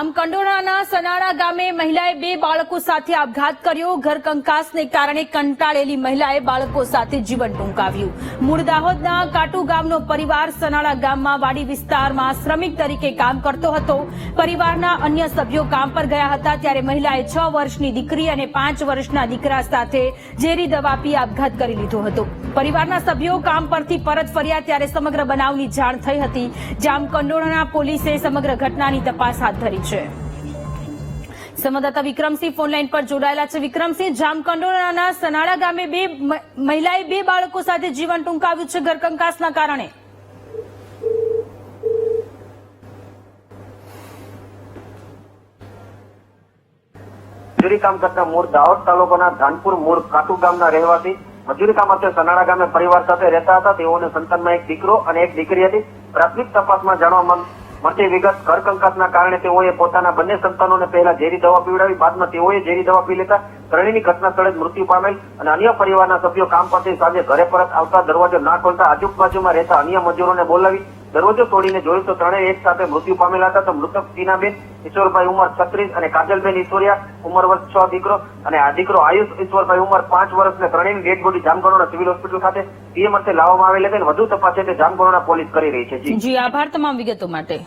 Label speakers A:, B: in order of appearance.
A: આમ કંડોળાના સનાળા ગામે મહિલાએ બે બાળકો સાથે આપઘાત કર્યો. ઘર કંકાસને કારણે કંટાળેલી મહિલાએ બાળકો સાથે જીવન ટૂંકાવ્યું. મૂળ દાહોદના કાટુ ગામનો પરિવાર સનાળા ગામમાં વાડી વિસ્તારમાં શ્રમિક તરીકે કામ કરતો હતો. પરિવારના અન્ય સભ્યો કામ પર ગયા હતા ત્યારે મહિલાએ છ વર્ષની દીકરી અને પાંચ વર્ષના દીકરા સાથે ઝેરી દવા પી આપઘાત કરી લીધો હતો. પરિવારના સભ્યો કામ પરથી પરત ફર્યા ત્યારે સમગ્ર બનાવની જાણ થઈ હતી. જામ કંડોળાના પોલીસે સમગ્ર ઘટનાની તપાસ હાથ ધરી છે. સંવાદદાતા વિક્રમસિંહ ફોનલાઈન પર જોડાયેલા છે. વિક્રમસિંહ, જામકંડોરાના સનાળા ગામે બે મહિલાએ બે બાળકો સાથે જીવન ટૂંકાવ્યું છે ઘરકંકાસના કારણે.
B: મજૂરી કામ કરતા મૂળ દાહોદ તાલુકાના ધાનપુર મૂળ કાટુ ગામના રહેવાસી મજૂરી કામ અર્થે સનાળા ગામે પરિવાર સાથે રહેતા હતા. તેઓને સંતાનમાં એક દીકરો અને એક દીકરી હતી. પ્રાથમિક તપાસમાં જાણવા મળ- મળતી વિગત કરકંકાતના કારણે તેઓએ પોતાના બંને સંતાનોને પહેલા ઝેરી દવા પીવડાવી, બાદમાં તેઓએ ઝેરી દવા પી લેતા ત્રણેયની ઘટના સ્થળે મૃત્યુ પામેલ અને અન્ય પરિવારના સભ્યો કામ પરથી સાંજે ઘરે પરત આવતા દરવાજો ના ખોલતા આજુબાજુમાં રહેતા અન્ય મજૂરોને બોલાવી દરવાજો તોડીને જોયું તો ત્રણેય એક સાથે મૃત્યુ પામેલા હતા. તો મૃતક ટીનાબેન ઈશ્વરભાઈ ઉંમર છત્રીસ અને કાજલબેન ઈશ્વરિયા ઉંમર વર્ષ છ દીકરો અને આ દીકરો આયુષ ઈશ્વરભાઈ ઉંમર પાંચ વર્ષને ત્રણેયની ડેડ બોડી જામગઢોના સિવિલ હોસ્પિટલ ખાતે પીએમ અર્થે લાવવામાં આવેલી અને વધુ તપાસ છે તે જામગઢોના પોલીસ કરી રહી છે.
A: જી, આભાર તમામ વિગતો માટે.